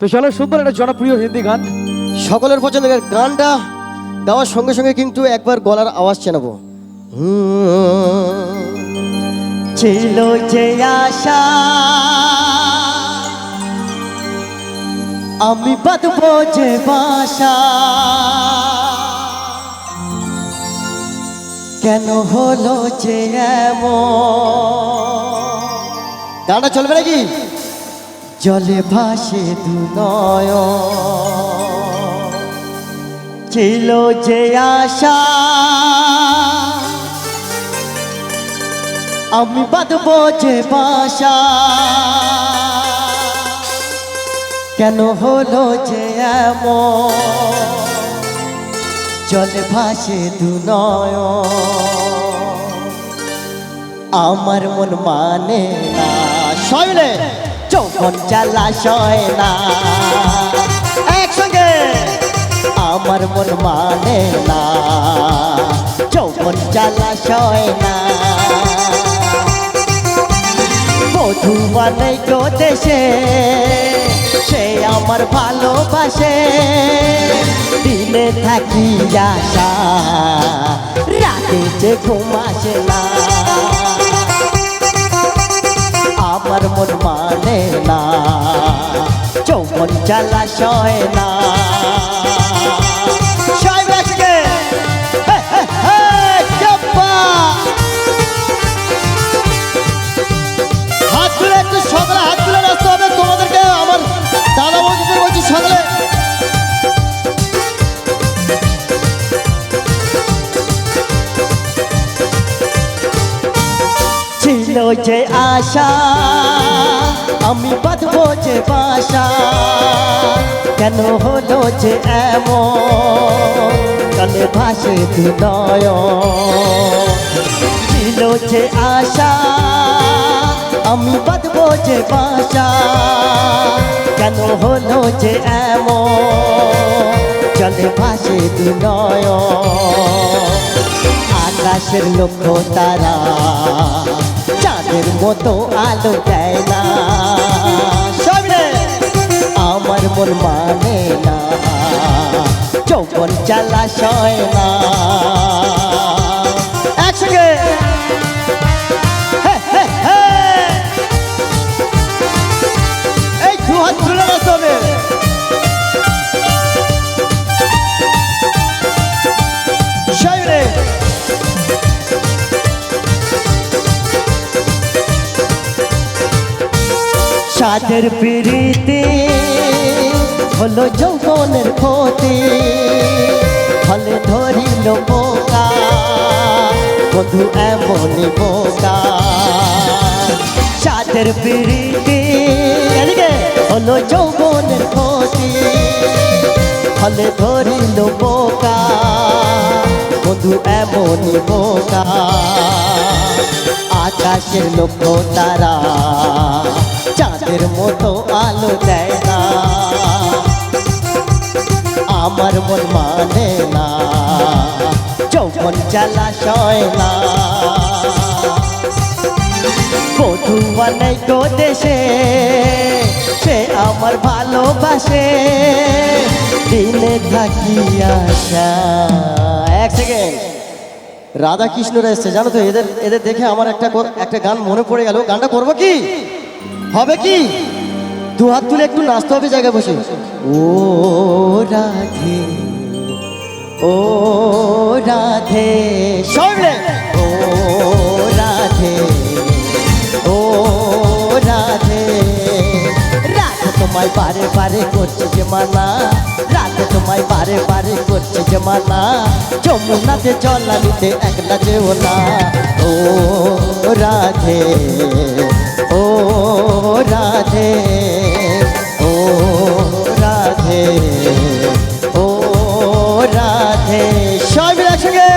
তো চলো সুন্দর একটা জনপ্রিয় হিন্দি গান। সকলের পছন্দের গানটা গাওয়ার সঙ্গে সঙ্গে কিন্তু একবার গলার আওয়াজ চেনাবো। ছিল যে আশা আমি বাঁধবো যে বাসা। কেন হলো যে এমন? গানটা চলবে নাকি? জলে ভাসে দু নয়ন। ছিল যে আশা, আমি বাঁধবো যে বাসা। কেন হলো যে এমন? জলে ভাসে দু নয়ন। আমার মন মানে না। শৈলে যৌবন জ্বালা সয় না। একসঙ্গে। আমার মন মানে না। যৌবন জ্বালা সয় না। বধু বানাই তো দেশে সে আমার ভালোবাসে। দিনে থাকি আশা, রাতে যে ঘুম না। আমার মন মানে না। চৌমন জ্বালা সয় না। ছিল যে আশা, আমি বাঁধবো যে বাসা। কেন হলো যে এমন কালে ভাসে হৃদয় ছিল যে আশা, আমি বাঁধবো যে বাসা। কেন হলো যে এমন জলে ভাসে দুনয় আকাশের লক্ষ্য তারা চাঁদের মতো আলো দেয় না। আমার মন মানে না। চৌবন চালা সয় না। একসঙ্গে সাদের পিড়িতে হলো যৌবনের ক্ষতি। ফলে ধরিল বোকা বধু এমনই বোকা সাদের পিড়িতে হলো যৌবনের ক্ষতি। ফলে ধরিল বোকা বধু এমনই বোকা আকাশের লক্ষ্য তারা চাঁদের মতো আলো দেয় না। আমার মন মানে না, যৌবন জ্বালা সয় না। বধুয়া নেই তো দেশে, সে আমার ভালোবাসে। দিনে থাকি আশা। এক সেকেন্ড। রাধা কৃষ্ণরা এসছে, জানো তো এদের এদের দেখে আমার একটা একটা গান মনে পড়ে গেল। গানটা করব কি? হবে কি? দু হাত তুলে একটু নাচতে হবে জায়গায় বসে। ও রাধে ও রাধে। সবলে ও রাধে ও রাধে। রাধে তোমায় বারে বারে করছে যে মানা রাধে তোমায় বারে বারে করছে যে মানা যমুনাতে জল নিতে একলা যেও না। ও রাধে, ও রাধে ও রাধে ও রাধে। সবাই মিলে একসঙ্গে।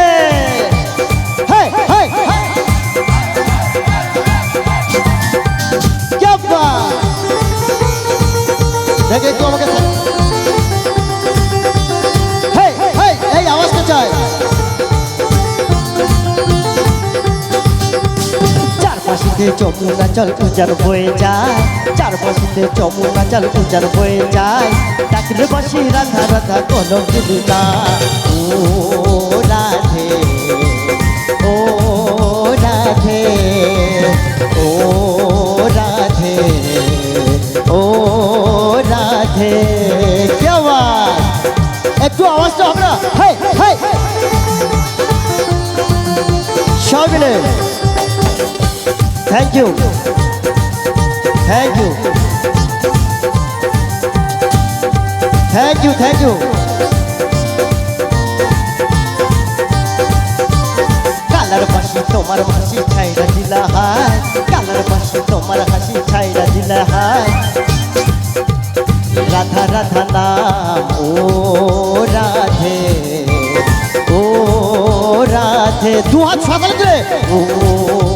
দেখে একটু আমাকে চার চারপাশিতে যমুনা জল উজার বয়ে যায়। চারপাশিতে যমুনা জল উজার বয়ে যায়। ডাকলে বাসি রাধা রাধা কোনো না ও রাধে ও রাধে ও রাধে ও রাধে। কি আওয়াজ? একটু আওয়াজটা thank you thank you thank you thank you colour পাশি তোমার হাসি ছাইরা দিলা হায় কালার পাশি তোমার হাসি ছাইরা দিলা হায় রাধা রাধা নাম, ও রাধে ও রাধে। দু হাত সকাল করে। ও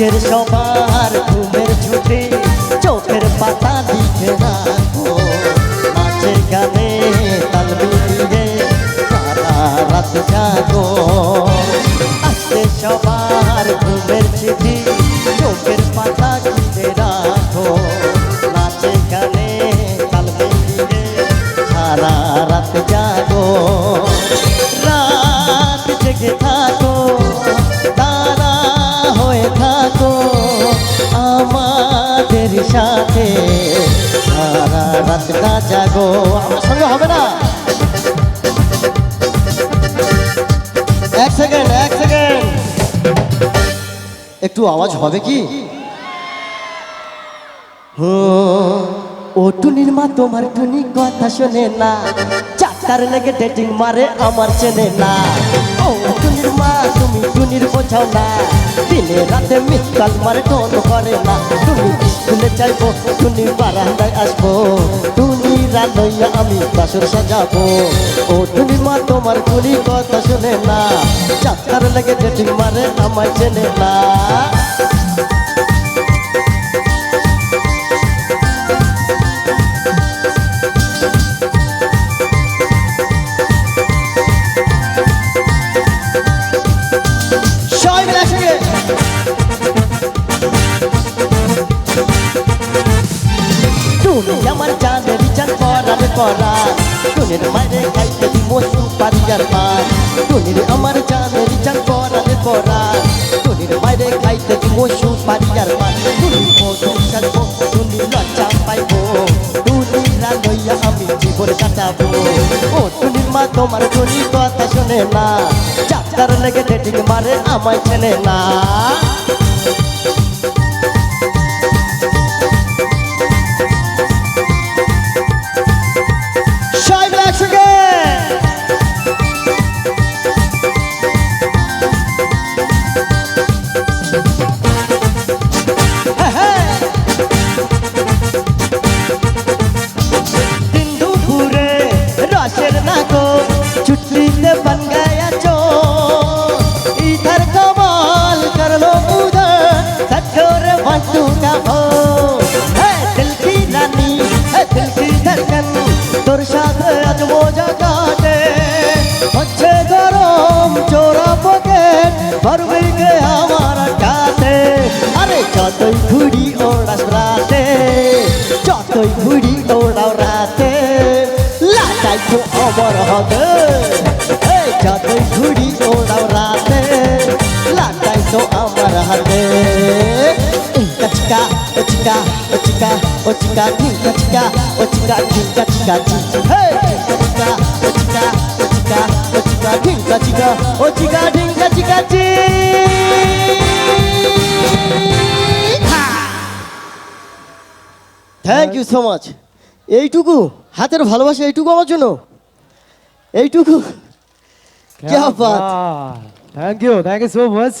আজকের সবার ঘুমের ছুটি চোখের পাতা দিকে রাখো। নাচে গানে তাল মিলিয়ে সারা রাত জাগো। আজকে সবার ঘুমের ছুটি চোখের পাতা দিকে রাখো। নাচে গানে তাল মিলিয়ে সারা রাত জাগো। রাত জেগে থাকো। সারা রাতটা জাগো আমার সঙ্গে হবে না? এক সেকেন্ড এক সেকেন্ড একটু আওয়াজ হবে কি? হুম, ও টুনির মা তোমার টুনি কথা শোনে না। চারটার লেগে ডেটিং মারে আমার চেনে না। ও টুনির মা তুমি টুনির বোঝাও না। দিনে রাতে মিস মারে টোন করে না। তুমি স্কুলে চাইব তুমি বারান্দায় আসব। তুমি রান্নাইয়া আমি বাসর সাজাবো। ও তুমি মা, তোমার কুলি কথা শুনে না। চাকার লেগে ডেটিং মারে আমায় চেনে না। টুনির মারে খাইতে দিব সুপারিয়ার পান। টুনির আমার চাঁদের চাঁদ পরার পরা টুনির মারে খাইতে দিব সুপারিয়ার পান। টুনি মধু সাজবো টুনি লজ্জা পাইবো। টুনি রানইয়া আমি জীবন কাটাবো। ও টুনির মা, তোমার টুনি কথা শোনে না। চাচার লেগে ডেটিং মারে আমায় চেনে না। তোর সাথে আজ মজা কাটে হচ্ছে গরম, চোরা পকেট ভরবে গে আমার কাতে আরে যতই ঘুড়ি ওড়াস রাতে, যতই ঘুড়ি ওড়াও রাতে, লাটাই তো অমর হবে। যতই ঘুড়ি ওড়াও রাতে, লাটাই তো আমার হাতে। চিকা চিকা চিকা ও চিকা ও চিকা চিকা চিকা ও চিকা চিকা চিকা হে চিকা ও চিকা ও চিকা ও চিকা চিকা চিকা ও চিকা চিকা চিকা চি থ্যাংক ইউ সো মাচ এইটুকু হাতের ভালোবাসা এইটুকু আমার জন্য এইটুকু क्या বাত बात thank you thank you so much